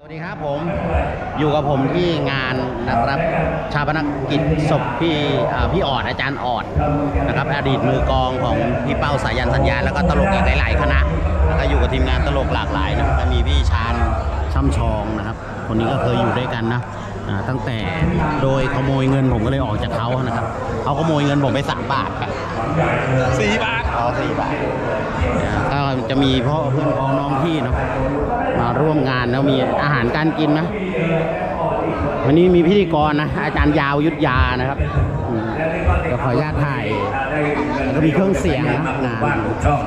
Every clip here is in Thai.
สวัสดีครับผมอยู่กับผมที่งานนะครับชาปนกิจศพพี่อ่าพี่ออดอาจารย์ออดนะครับอดีตมือกลองของพี่เป้าสายันสัญญาแล้วก็ตลกอีกหลาย ๆ คณะแล้วก็อยู่กับทีมงานตลกหลากหลายนะก็มีพี่ชาญช่ำชองนะครับ คนนี้ก็เคยอยู่ด้วยกันนะอ่าตั้งแต่โดยขโมยเงินผมก็เลยออกจากเขานะครับเขาขโมยเงินผมไปสามบาทครับสี่บาทอ๋อสี่บาท ก็จะมีพ่อเพื่อนพ้องน้องพี่เนาะมาร่วมงานแล้วมีอาหารการกินนะวันนี้มีพิธีกรนะอาจารย์ยาวยุทธยานะครับก็ขออนุญาตถ่าย ก็มีเครื่องเสียงนะงาน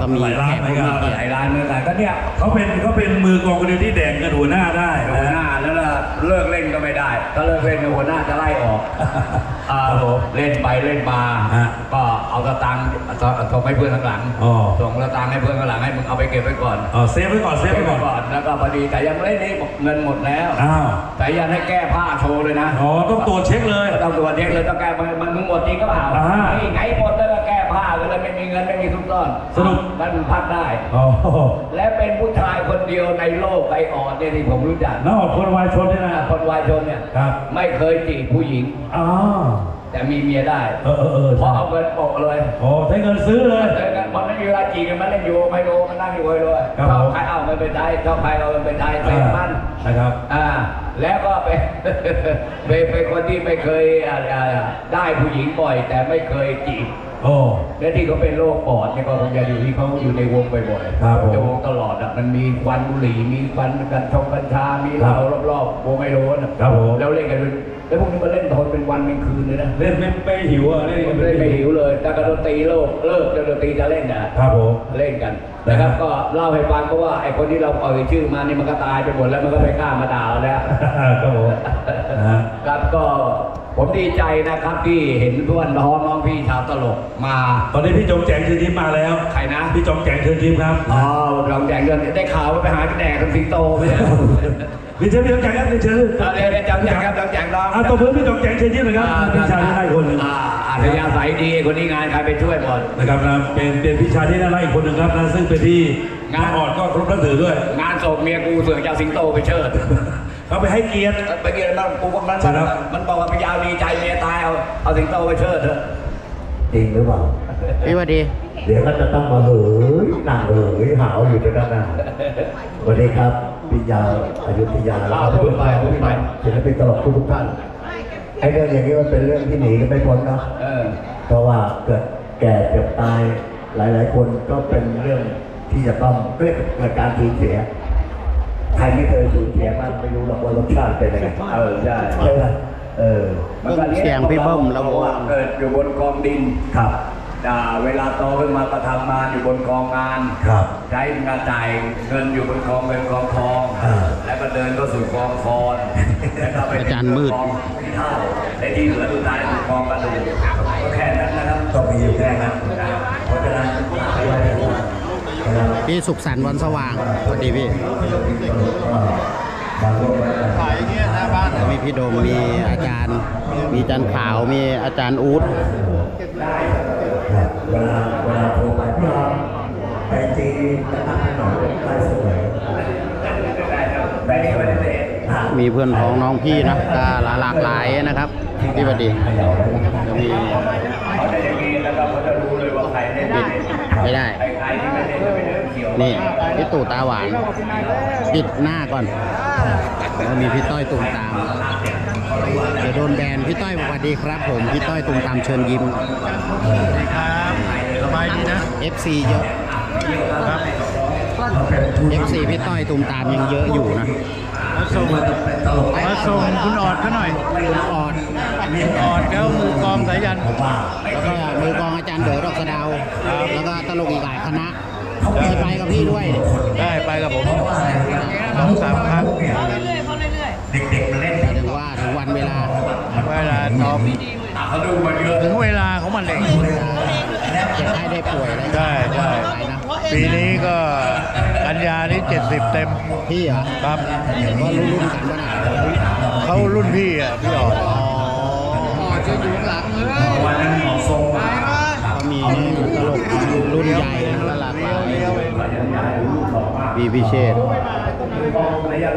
ก็มีหลายแขร้านกเหมืผู้อนกันมีเกียรหลายติร้านเหมือนกันก็เนี่ยเขาเป็นเขาเป็นมือกลองคนเดียวที่แดงกันหัวหน้าได้หัวหนะน้าแล้วล่ะเลิกเล่นก็ไม่ได้ถ้าเลิกเล่นเนี่ยหัวหน้าจะไล่ออกอ่าเล่นไปเล่นมาฮะก็เอาสตังค์ส่งให้เพื่อนข้างหลังอ๋อส่งสตังค์ให้เพื่อนข้างหลังให้มึงเอาไปเก็บไว้ก่อนอ๋อเซฟไว้ก่อนเซฟไว้ก่อนแล้วก็พอดีแต่ยังไม่ได้นี่เงินหมดแล้วอ้าวแต่ยันให้แก้ผ้าโชว์เลยนะอ๋อต้องตรวจเช็คเลยต้องตรวจเช็คเลยต้องแก้มันมันมึงหมดจริงก็เปล่าอ่านี่ไงหมดแล้วก็แก้ ผ้าก็เลยไม่มีเงินไม่มีทุนต้นสรุป มันพักได้ อ๋อและเป็นผู้ชายคนเดียวในโลกไอออดเนี่ยที่ผมรู้จักน้าออกคนวายชนเนี่ยนะ คนวายชนเนี่ยครับ ไม่เคยจีบผู้หญิง อ๋อ แต่มีเมียได้เออเออเออเพราะเอาเงินโปะเลยโอ้ใช้เงินซื้อเลย เจอกันมันไม่มีเวลาจีบกันมันเล่นอยู่ไมโลมันนั่งอยู่เลยครับชอบผม ใครเอาเงินไปใช้ชอบใครเอาเงินไปใช้เซ็นมัน นะครับ อ่าแล้วก็เป็น เป็นเป็นคนที่ไม่เคยอ่าอ่าได้ผู้หญิงบ่อย แต่ไม่เคยจีบ โอ้ และที่เขาเป็นโรคปอดเนี่ยก็คงจะอยู่ที่เขาอยู่ในวงบ่อยๆครับผมในวงตลอดอะมันมีควันบุหรี่มีควันกันชงกัญชา มีเหล้ารอบๆวงไอโรนอะครับผมแล้วเล่นกันเป็นแล้วพวกนี้มาเล่นทนเป็นวันเป็นคืนเลยนะเล่นไม่ไม่หิวอะเล่นกันเล่นไม่หิวเลยแต่ก็ดนตรีโลกเลิกจนดนตรีจะเล่นนะครับผม เล่นกัน นะครับก็เล่าให้ฟังเพราะว่าไอ้คนที่เราเอ่ยชื่อมานี่มันก็ตายไปหมดแล้วมันก็ไม่กล้ามาด่าเราแล้วครับผมนะฮะครับก็ผมดีใจนะครับที่เห็นเพื่อนน้องน้องพี่ชาวตลกมา ตอนนี้พี่จงแจงเชิญยิ้มมาแล้วใครนะพี่จงแจงเชิญยิ้มครับอ๋อลองแจงเงินได้ข่าวว่าไปหาแดกกับสิงโตไม่ใช่พี่เชิญพี่จงแจงครับพี่เชิญเอาเดี๋ยวเดี๋ยวจังจังครับจังจังน้องอะตัวเพื่อนพี่จงแจงเชิญยิ้มหนะครับพี่ชายที่ได้คนหนึ่งอ่าอัธยาศัยดีคนนี้งานใครไปช่วยหมดนะครับนะเป็นเป็นพี่ชายที่น่ารักอีกคนหนึ่งครับนะซึ่งเป็นที่งานน้าอ่อนก็ครบนับถือด้วย งานศพเมียกูเสือกจะเอาสิงโตไปเชิดเขาไปให้เกียรติไปกินมันกูก็มันใช่มันครับมันบอกว่าพยาวดีใจเมียตายเอาเอาสิงโตไปเชิดเถอะจริงหรือเปล่าพี่สวัสดี เดี๋ยวก็จะต้องมาเหยนั่งเหยหาวอยู่ตรงนั้นนะสวัสดีครับปิยาอายุทยาแล้วก็ทุกท่านศิลปินตลกทุกๆท่านไอ้เรื่องอย่างนี้มันเป็นเรื่องที่หนีกันไม่พ้นเนาะเออเพราะว่าเกิดแก่เจ็บตาย หลาย ๆ คนก็เป็นเรื่องที่จะต้องเกิดเกิดการสูญเสียใครไม่เคยสูญเสียบ้างไม่รู้หรอกว่ารสชาติเป็นยังไงเออใช่ใช่ไหมเออเบิ้มเสียงพี่เบิ้มแล้วเพราะว่าเกิดอยู่บนกองดินครับอ่าเวลาโตขึ้นมาก็ทำงานอยู่บนกองงานครับใช้งานจ่ายเงินอยู่บนกองเงินกองทองอ่าแล้วก็เดินก็สู่กองฟอนแล้วก็ไปอาจารย์มืดกองขี้เท่าในที่เหลือสุดท้ายคือกองกระดูกก็แค่นั้นนะครับต้องมีอยู่แค่นั้นเพราะฉะนั้นอะไรนะครับ พี่สุขสันต์วันสว่างสวัสดีพี่บางคนก็ขายเงี้ยหน้าบ้านมีพี่โดมมีอาจารย์ มีอาจารย์ขาวมีอาจารย์อู๊ดครับเวลาเวลาโทรไปพี่รองไปจีนนะครับให้หน่อยได้เสมอแต่นี่ไม่ได้เตะนะมีเพื่อนพ้องน้องพี่นะก็หลากหลายนะครับพี่สวัสดีเขย่าได้ไหมจะมีเขาจะอย่างนี้แล้วก็เขาจะรู้เลยว่าใครเล่นปิด ไม่ได้ใครใครที่ไม่เล่นจะไม่เล่นเขียวนี่พี่ตู่ตาหวาน ปิดหน้าก่อน แล้วมีพี่ต้อยตุมตามเดี๋ยวโดนแบนพี่ต้อยสวัสดีครับ ผม พี่ต้อยตุมตามเชิญยิ้มครับสบายดีนะ FC เยอะ FC พี่ต้อยตุมตามยังเยอะอยู่นะมา ส่งมาส่งคุณออดเขาหน่อยคุณออดคุณออดแล้วมือกลองสายันแล้วก็มือกลองอาจารย์เด๋อดอกสะเดาวแล้วก็ตลกอีกหลายคณะเคยไปกับพี่ด้วย ได้ไปกับผมสองสามครั้งเด็กๆมาเล่นถึงว่าถึงวันเวลาเวลาตอบเขาดูมาเยอะถึงเวลาของมันเองเจ็บไข้ได้ป่วยอะไรใช่ใช่ไปนะปีนี้ก็ กันยานี้เจ็ดสิบเต็มพี่เหรอครับก็รุ่นรุ่นๆกันวะน่ะเขารุ่นพี่อะพี่ออดอ๋อจะอยู่หลังเลยวันนั้นหมอทรงมาอ๋อมีตลกรุ่นใหญ่และหลากหลายมีพิเชษฐ์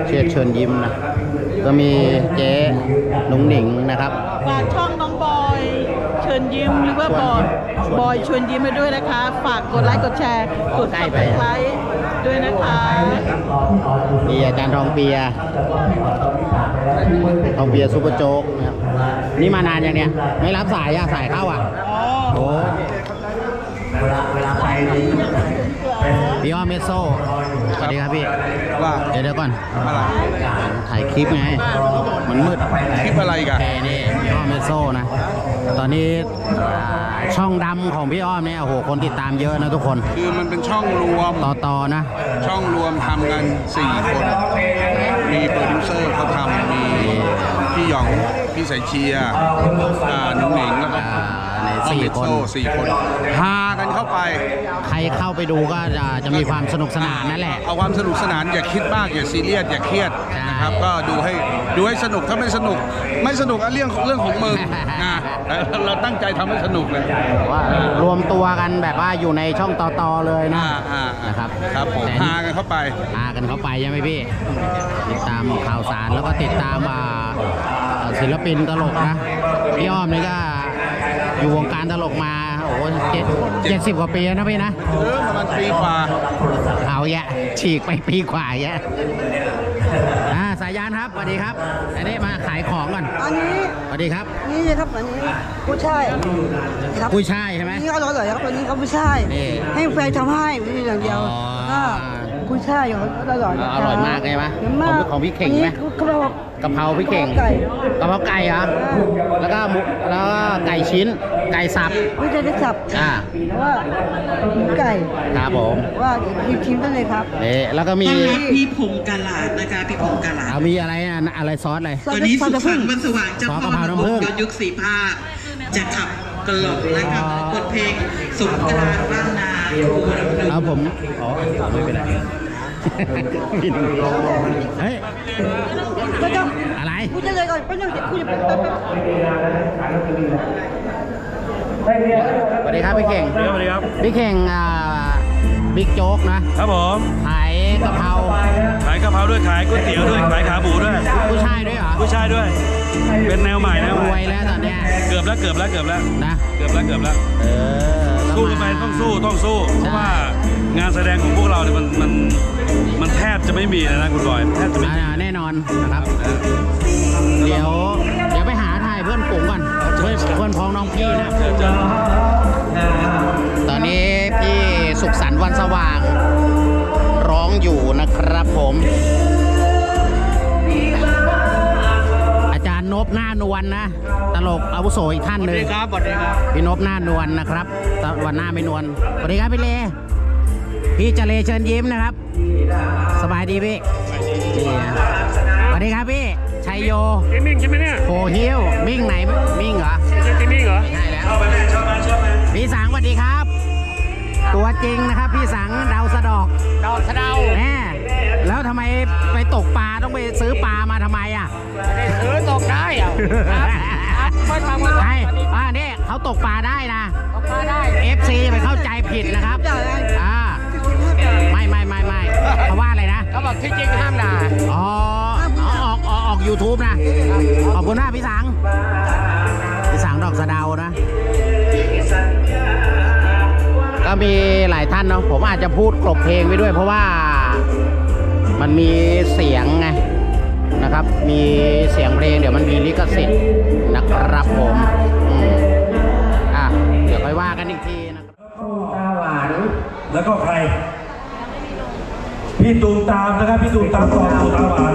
เชษฐ์เชิญยิ้มนะ ก็มีเจ๊หนุ่งหนิงนะครับฝากช่องน้องบอยเชิญยิ้มหรือว่าบอยบอยชวนยิ้มไปด้วยนะคะ ฝากกดไลค์กดแชร์กดใกล้ซับไปสไครต์ ด้วยนะคะมีอาจารย์ทองเปียทองเปียซุปเปอร์โจ๊กนะครับนี่มานานยังเนี่ย ไม่รับสายอะสายเข้าอะโอ้เวลาเวลาไปนี่พี่อ้อมเมโซสวัสดีครับพี่ว่าเดี๋ยวเดี๋ยวก่อนอะไรถ่ายคลิปไง มันมืด คลิปอะไรอีกันแกนี่พี่อ้อมเมโซนะ ตอนนี้อ่า ช่องดำของพี่อ้อมเนี่ยโอ้โหคนติดตามเยอะนะทุกคนคือมันเป็นช่องรวม ต่อต่อนะ ช่องรวมทำกัน4คน มีโปรดิวเซอร์เขาทำมีพี่หยอง พี่สายเชียร์อ่าหนุ่งหนิงแล้วก็อ่าในสี่อ้อมเมโซ่คนสี่คนพากันเข้าไปใครเข้าไปดูก็จะจะมีความสนุกสนานนั่นแหละ เอาความสนุกสนานอย่าคิดมากอย่าซีเรียสอย่าเครียดใช่นะครับ ก็ดูให้ดูให้สนุกถ้าไม่สนุก ไม่สนุกก็เรื่องเรื่องของมึงนะ เราตั้งใจทำให้สนุกเลย ว่ารวมตัวกันแบบว่าอยู่ในช่องต่อต่อเลยนะอ่าอ่าอ่านะครับครับผมแต่พากันเข้าไป พากันเข้าไปใช่ไหมพี่ ติดตามข่าวสารแล้วก็ติดตามอ่าเอ่อศิลปินตลกนะพี่อ้อมนี่ก็อยู่วงการตลกมาโอ้โหเจ็ดเจ็ดสิบกว่าปีแล้วนะพี่นะ เออประมาณปีกว่า เอาแยะฉีกไปปีกว่าแยะ อ่าสายยานครับสวัสดีครับอันนี้มาขายของก่อนอันนี้สวัสดีครับ นี่นะครับอันนี้ผู้ชายครับกุ้ยช่ายใช่ไหมอันนี่อร่อยเลยครับอันนี้เขาผู้ชายนี่ให้แฟนทำให้ไม่ใช่อย่างเดียวอ๋อก็ผู้ชายเขาอร่อยอร่อยมากใช่ไหมเยอะมากของของพี่เข่งไหมอันนี้เขาบอกกะเพราพี่เก่งไก่กะเพราไก่เหรอแล้วก็หมูแล้วก็ไก่ชิ้น ไก่สับไม่ใช่ได้สับอ่าเพราะว่าไก่ครับผมว่าหยิบชิมได้เลยครับเอ๊ะแล้วก็มีต้อนรับพี่พงศ์กาลาดนะคะพี่พงศ์กาลาดเอามีอะไรอะอะไรซอสอะไรตอนนี้สุขสันต์วันสว่างเจ้าซอสพ่อกะเพราน้ำผึ้งย้อนยุคสีผ้าจะขับกล่อมและกับบทเพลงสงกรานต์บ้านนาครูลำพึงเอาผมอ๋อไม่เป็นไรกินเฮ้ยก็ต้องอะไรพูดได้เลยก่อนไม่ต้องคุยแป๊บแป๊บแป๊บ สวัสดีครับพี่เก่งสวัสดีครับ พี่เก่งอ่าบิ๊กโจ๊กนะครับผมขายกะเพราขายกะเพราด้วยขายก๋วยเตี๋ยวด้วยขายขาหมูด้วยผู้ชายด้วยเหรอผู้ชายด้วย เป็นแนวใหม่แนวรใหวม่ยแล้วตอนเนี้ยเกือบแล้วเกือบแล้วเกือบแล้วนะเกือบแล้วเกือบแล้วเออสู้กันไปต้องสู้ต้องสู้เพราะว่างานแสดงของพวกเราเนี่ยมันมันมันแทบจะไม่มีเลยนะคุณบอยแทบจะไม่มีอ่าแน่นอนนะครับ เดี๋ยวเดี๋ยวไปหาถ่ายเพื่อนฝูงก่อน เพื่อนเพื่อนพ้องน้องพี่นะเจอเจอตอนนี้พี่สุขสันต์วันสว่าง ร้องอยู่นะครับผม อาจารย์นบหน้านวลนะ ตลกอาวุโสอีกท่านหนึ่งครับสวัสดีครับพี่นบหน้านวลนะครับตวันหน้าไม่นวลสวัสดีครับพี่เล พี่เจเลเชิญยิ้มนะครับ สบายดีพี่นี่นะสวัสดีครับพี่ชัย โยเกมมิ่งใช่ไหมเนี่ยโหฮิวมิ่งไหนมิ่งเหรอใช่เกมมิ่งเหรอใช่แล้วพี่สังสวัสดีครับ ตัวจริงนะครับ พี่สังดาวสะดอกดอกสะเดาแน่แล้วทำไมไปตกปลาต้องไปซื้อปลามาทำไมอะซื้อตกได้อะไม่ทำอะไรอ่านี่เขาตกปลาได้นะตกปลาได้ FC ไปเข้าใจผิดนะครับอ่าไม่ไม่ไม่ไม่เขาว่าอะไรนะเขาบอกที่จริงห้ามด่าอ๋อ ออก YouTube นะ ขอบคุณมากพี่สัง พี่สังดอกสะดานะ ก็มีหลายท่านเนาะ ผมอาจจะพูดกลบเพลงไปด้วย เพราะว่ามันมีเสียงไงนะครับ มีเสียงเพลงเดี๋ยวมันมีลิขสิทธิ์นะครับผมอะเดี๋ยวค่อยว่ากันอีกทีนะครับตาหวานแล้วก็ใครพี่ตูมตามนะครับ พี่ตูมตามกอตูมตาหวาน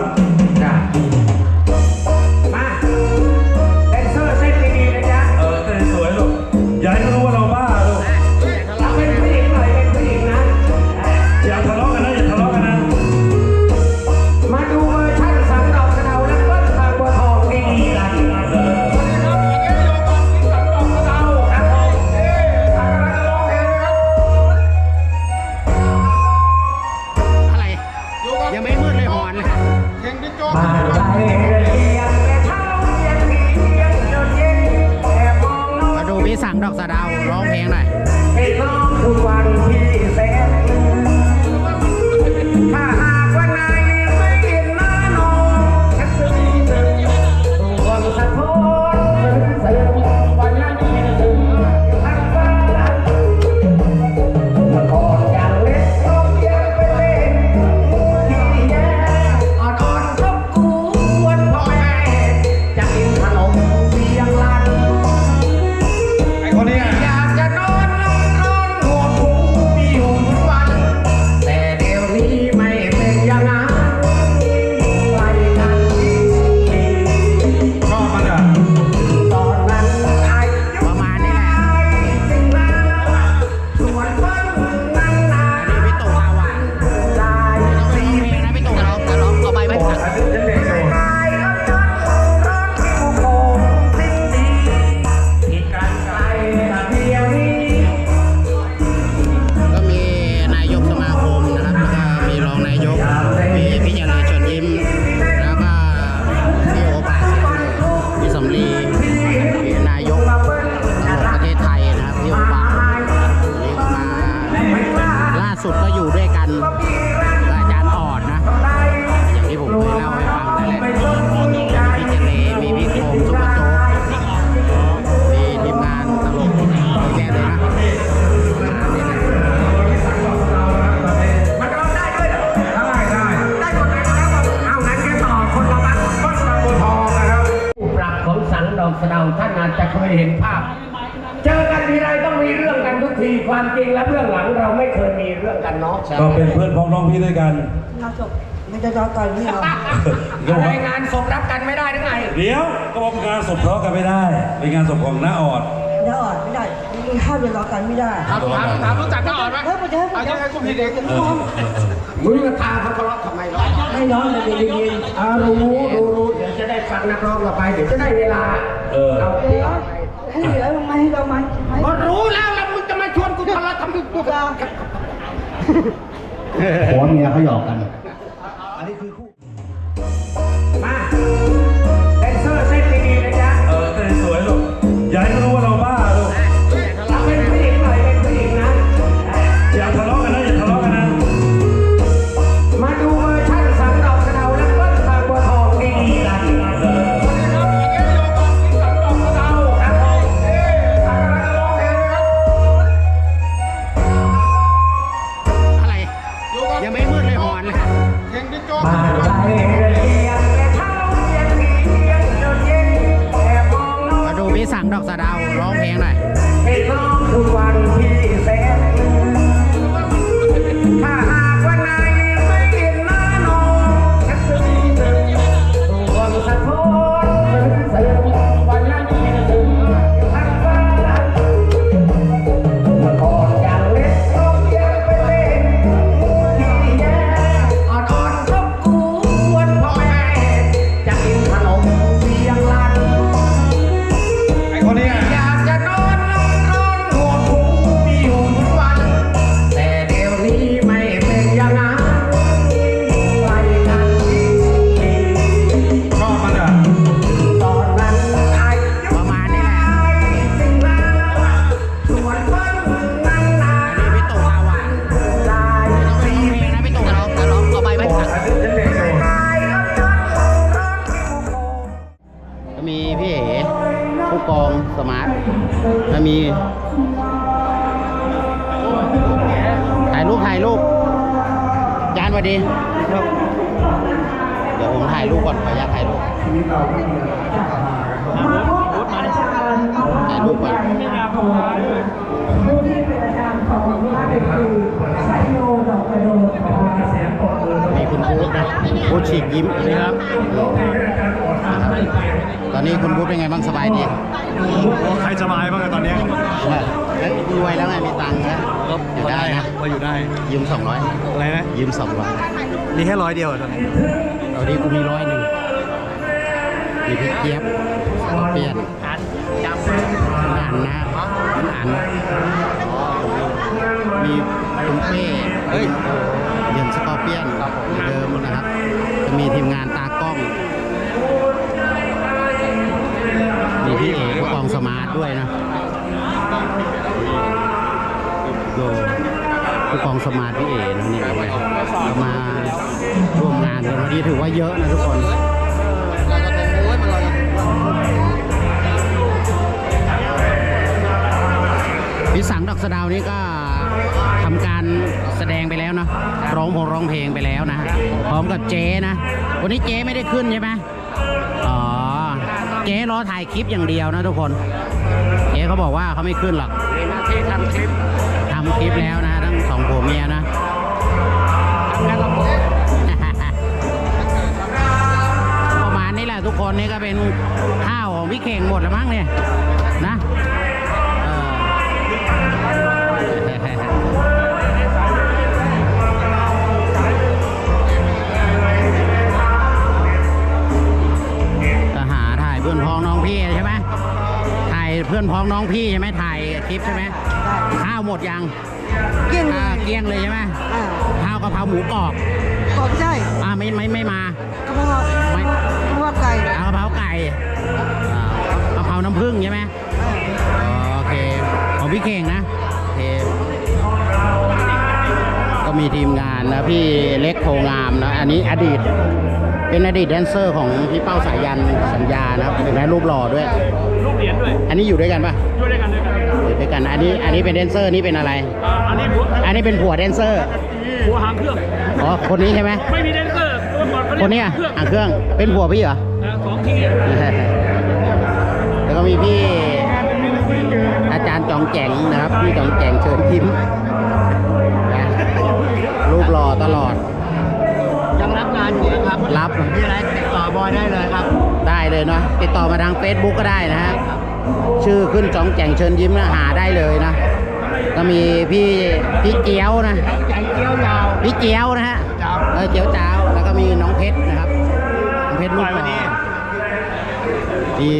ความจริงและเบื้องหลังเราไม่เคยมีเรื่องกันเนาะก็เป็นเพื่อนพ้องน้องพี่ด้วยกันงานศพไม่จะรอก่อนนี่เอาก็บอกอะไรว่างานศพรับกันไม่ได้หรือไงเดี๋ยวก็บอกงานศพทะเลาะกันไม่ได้ เป็นงานศพของน้าออดไม่ได้อ่อนไม่ได้มีข้าวเดือดรอกันไม่ได้ถามถามถามรู้จักเฮ้ยมันจะให้มันจะให้กูผิดเองมึงกระทาเขาทะเลาะทำไมล่ะไม่ร้องเลยได้ยินอ่ารู้รู้รู้เดี๋ยวจะได้ฟังนักร้องต่อไปเดี๋ยวจะได้เวลา เออเอาเดี๋ยวให้เหลือลงมาให้เราไหมไหมก็รู้แล้ว กูทะเลาะทำไมกูเราผัวเมียเขาหยอกกันมา ถ่ายรูปก่อนมีคุณบูธนะบูธฉีกยิ้มนะครับ ตอนนี้คุณบูธเป็นไงบ้างสบายดีใครสบายบ้างอะตอนนี้เอ้ยรวยแล้วไงมีตังค์นะอยู่ได้นะพออยู่ได้ ยืมสองร้อยอะไรนะ ยืมสองร้อยมีแค่ร้อยเดียวตอนนี้เอาดีกูมีร้อยหนึ่ง มีพริกเจี๊ยบสกอร์เปียนอันจับอันนะอันอันมีคุณเป้เฮ้ยเยินสกอร์เปียนเหมือนเดิมนะครับ จะมีทีมงานตากล้อง มีพี่เอกผู้กองสมาร์ทด้วยนะโดผู้กองสมาร์ทพี่เอ๋นะนี่มาร่วมงานกันวันนี้ถือว่าเยอะนะทุกคน พิสังดอกสะดาวนี่ก็ทำการแสดงไปแล้วเนาะร้องพงร้องเพลงไปแล้วนะพร้อมกับเจ๊นะ วันนี้เจ๊ไม่ได้ขึ้นใช่ไหมอ๋อเจ๊รอถ่ายคลิปอย่างเดียวนะทุกคนเจ๊เขาบอกว่าเขาไม่ขึ้นหรอกที่ทำคลิปทำคลิปแล้วนะทั้งสองผัวเมียนะประมาณนี้แหละทุกคนนี่ก็เป็นข้าวของพี่เข่งหมดแล้วมั้งเนี่ยนะ ก็หาถ่ายเพื่อนพ้องน้องพี่ใช่ไหมถ่ายเพื่อนพ้องน้องพี่ใช่ไหมถ่ายคลิปใช่ไหมข้าวหมดยังเกลี้ยงเลอ่ายเกลี้ยงเลยใช่ไหมอ่าข้าวกะเพราหมูกรอบกบใช่อ่าไม่ไม่ไม่มากระเพาะไม่กระเพาะไก่เอากะเพราไก่อ่ากะเพราน้ำผึ้งใช่ไหมอ๋อโอเค ของพี่เก่งนะโอเค ก็มีทีมงานนะพี่เล็กโพงามนะ อันนี้อดีต เป็นอดีตแดนเซอร์ของพี่เป้าสายันสัญญานะครับเป็นได้รูปหล่อด้วยลูกเหรียญด้วย อันนี้อยู่ด้วยกันปะช่วยด้วยกันด้วยกันอยู่ด้วยกันอันนี้อันนี้เป็นแดนเซอร์นี่เป็นอะไรอ่าอันนี้หัวอันนี้เป็นผัวแดนเซอร์หัวหางเครื่องอ๋อคนนี้ใช่ไหมไม่มีแดนเซอร์ตัวก่อนเขาเรียกคนเนี้ยเครื่องอ่างเครื่องเป็นผัวพี่เหรออ่าสองทีแล้วก็มีพี่อาจารย์จองแจงนะครับพี่จองแจงเชิญยิ้มนะรูปหล่อ ตลอด ยังรับงานอยู่นะครับรับ มีอะไรติดต่อบอยได้เลยครับ ได้เลยเนาะติดต่อมาทาง Facebook ก็ได้นะฮะชื่อขึ้นจองแจงเชิญยิ้มนะหาได้เลยนะก็มีพี่พี่เจียวนะใจเกี้ยวยาวพี่เจียวนะฮะเออเจียวจ้าวแล้วก็มีน้องเพชรนะครับน้องเพชรลูกหล่อมี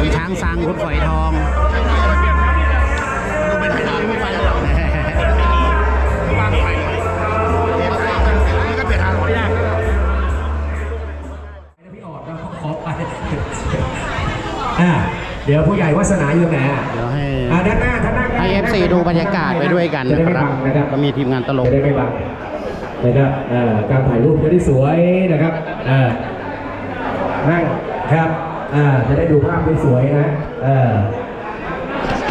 คุณช้างซังคุณฝอยทอง เดี๋ยวผู้ใหญ่วาสนาอยู่ไหนอะเดี๋ยวให้อ่าด้านหน้าด้านหน้าให้ FC ดูบรรยากาศไปด้วยกันจะได้นะไม่ครับับงนะครับก็มีทีมงานตลกจะได้ไม่บังนะครับเอ่อการถ่ายรูปจะได้สวยนะครับเอ่อนั่งครับอ่าจะได้ดูภาพได้สวยนะเออ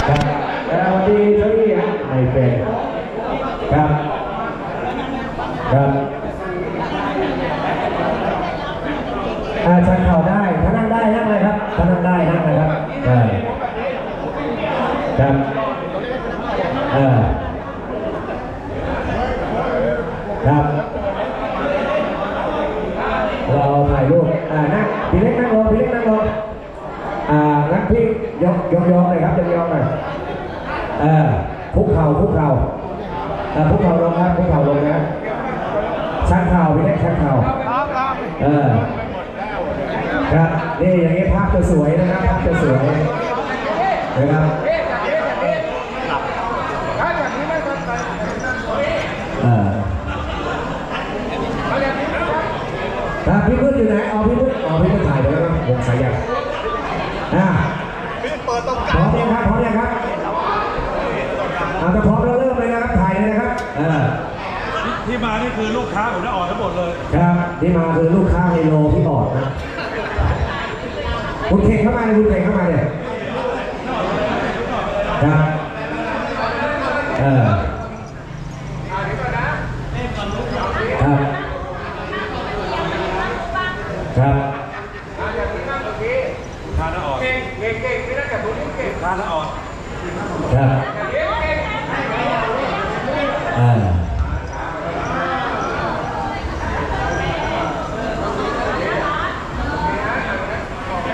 ครับเอ่อวันนี้เจ้าหนี้ฮะไม่เป็นครับครับอ่าชันเข่าได้ถ้านั่งได้นั่งเลยครับถ้านั่งได้นั่งเลยครับเออครับเออ ครับเราถ่ายรูปอ่านั่งพี่เล็กนั่งลงพี่เล็กนั่งลงอ่างั้นพี่ยกยกยกเลยครับยกยกหน่อยเออคุกเข่าคุกเข่าอ่าคุกเข่าลงครับคุกเข่าลงนะชักเข่าพี่เล็กชักเข่าเออครับนี่อย่างนี้ภาพจะสวยนะครับภาพจะสวยนะครับเออ ครับพี่พึ่งอยู่ไหนเอาพี่พึ่งเอาพี่พึ่งถ่ายไปแล้วนะวงสายยันอ่าพร้อมยังครับพร้อมยังครับเอาถ้าพร้อมแล้วเริ่มเลยนะครับถ่ายเลยนะครับอ่าที่มานี่คือลูกค้าผมได้ออกทั้งหมดเลย ครับที่มาคือลูกค้าไฮโลพี่บอดนะคุณเข่งเข้ามาเลยคุณเข่งเข้ามาเลยครับเออครับ ครับ ทานอ่อนเก่งเก่งเก่งไม่ได้กับตัวนี้เก่งทานอ่อน ครับอ่า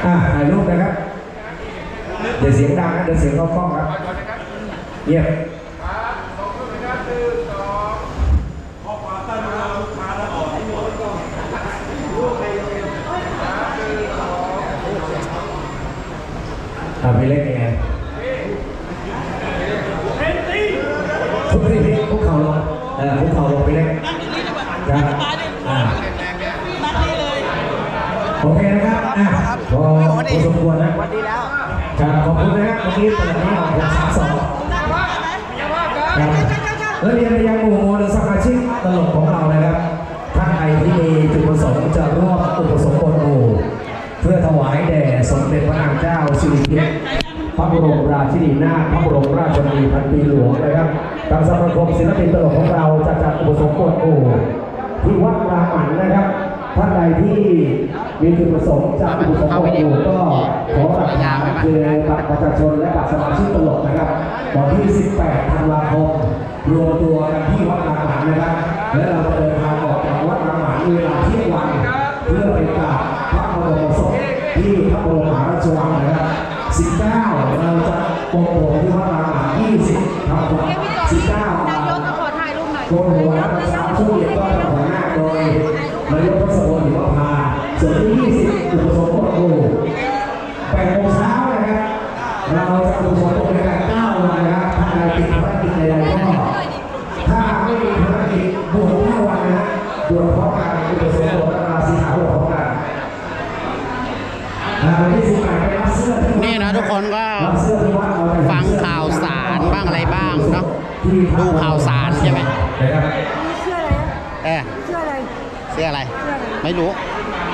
อ่าถ่ายรูปนะครับเดี๋ยวเสียงดังนะเดี๋ยวเสียงเข้ากล้องครับเยี่ยมทำให้เล็กยังไงทุกทีนี้คุกเข่าลงเออคุกเข่าลงไปเล็กครับอ่าโอเคนะครับอะพอพอ สมควรนะวันดีแล้วครับขอบคุณนะครับเมื่อกี้เปิดนี้ออกหกสามสองครับและเรียนไปยังหมู่มวลสมาชิกตลกของเรานะครับท่านใดที่มีจุดประสงค์จะร่วมอุปสมบทหมู่เพื่อถวายแด่สมเด็จพระนางเจ้าสิริกิติ์พระบรมราชินีนาถพระบรมราชชนนีพันปีหลวงนะครับทางสมาคมศิลปินตลกของเราจะจัดอุปสมบทหมู่ที่วัดราหมันนะครับท่านใดที่ มีจุดประสงค์จะอุปสมบทหมู่ก็ขอกราบนคือบัตรประชาชนและบัตรสมาชิกตลกนะครับวันที่ 18 ธันวาคมรวมตัวกันที่วัดราหมันนะครับ และเราจะเดินทางออกจากวัดราหมันเวลาเที่ยงวันเพื่อไปกราบพระบรมศพที่พระบรมมหาราชวังนะครับ 19 เราจะโกนหัวที่วัดราหมัน20ครับ19นายกก็ขอถ่ายรูปหน่อยโกนะประชาชนเย็น ไรไม่รู้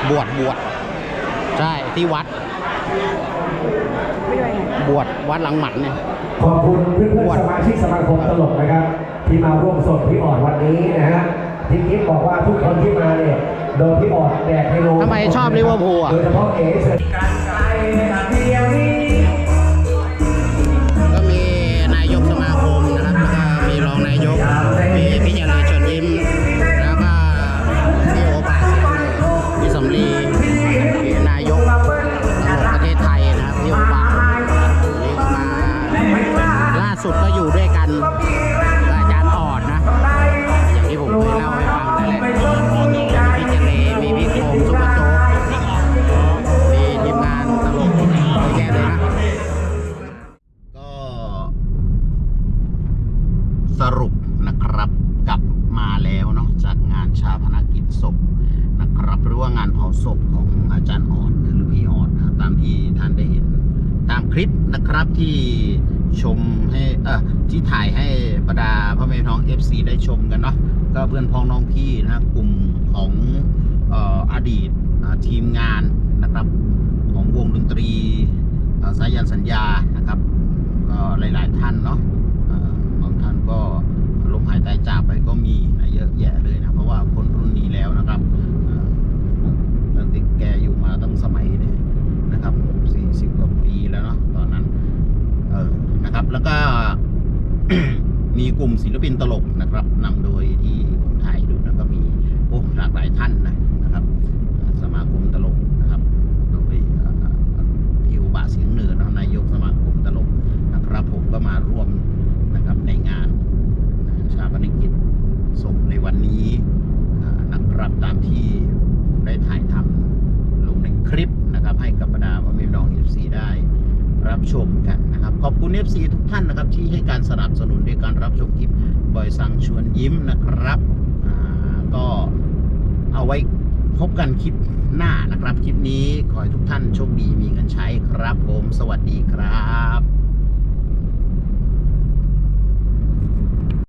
บวชบวชใช่ที่วัดไม่ได้ไงบวชวัดหลังหมันเนี่ย ขอบคุณเพื่อนๆสมาชิกสมาคมตลกนะครับ ที่มาร่วมส่งพี่ออดวันนี้นะฮะที่คิดบอกว่าทุกคนที่มาเนี่ยโดนพี่ออดแดกให้ลงทำไมชอบลิเวอร์พูลอะโดยเฉพาะเอ๋เสร็จการไกล ครับที่ชมให้เออที่ถ่ายให้บรรดาพ่อแม่พี่น้อง FC ได้ชมกันเนาะก็เพื่อนพ้องน้องพี่นะกลุ่มของออดีตทีมงานนะครับ ของวงดนตรีสายันสัญญานะครับ ก็หลาย ๆ ท่านเนาะบางท่านก็ล้มหายตายจากไปก็มีนะเยอะแยะเลยนะ เพราะว่าคนรุ่นนี้แล้วนะครับเอ่อตั้งแต่แกอยู่มาตั้งสมัยเนี่ยนะครับ40กว่าปีแล้วเนาะตอนนั้นเออ นะครับ แล้วก็มีกลุ่มศิลปินตลกนะครับนำโดยที่ผมถ่ายดูนะก็มีโอ้หลากหลายท่านนะนะครับเอ่อสมาคมตลกนะครับ โดยเอ่อพี่อุบาเสียงเหนือเนาะนายกสมาคมตลกนะครับ ผมก็มาร่วมนะครับในงานชาปนกิจศพในวันนี้อ่านะครับตามที่ผมได้ถ่ายทำลงในคลิปนะครับ ให้กับบรรดาพ่อแม่พี่น้อง FC ได้รับชมกันนะครับ ขอบคุณ FC ทุกท่านนะครับ ที่ให้การสนับสนุนในการรับชมคลิปบอยสังชวนยิ้มนะครับอ่าก็ เอาไว้พบกัน คลิปหน้านะครับ คลิปนี้ขอให้ทุกท่านโชคดีมีเงินใช้ครับผม สวัสดีครับ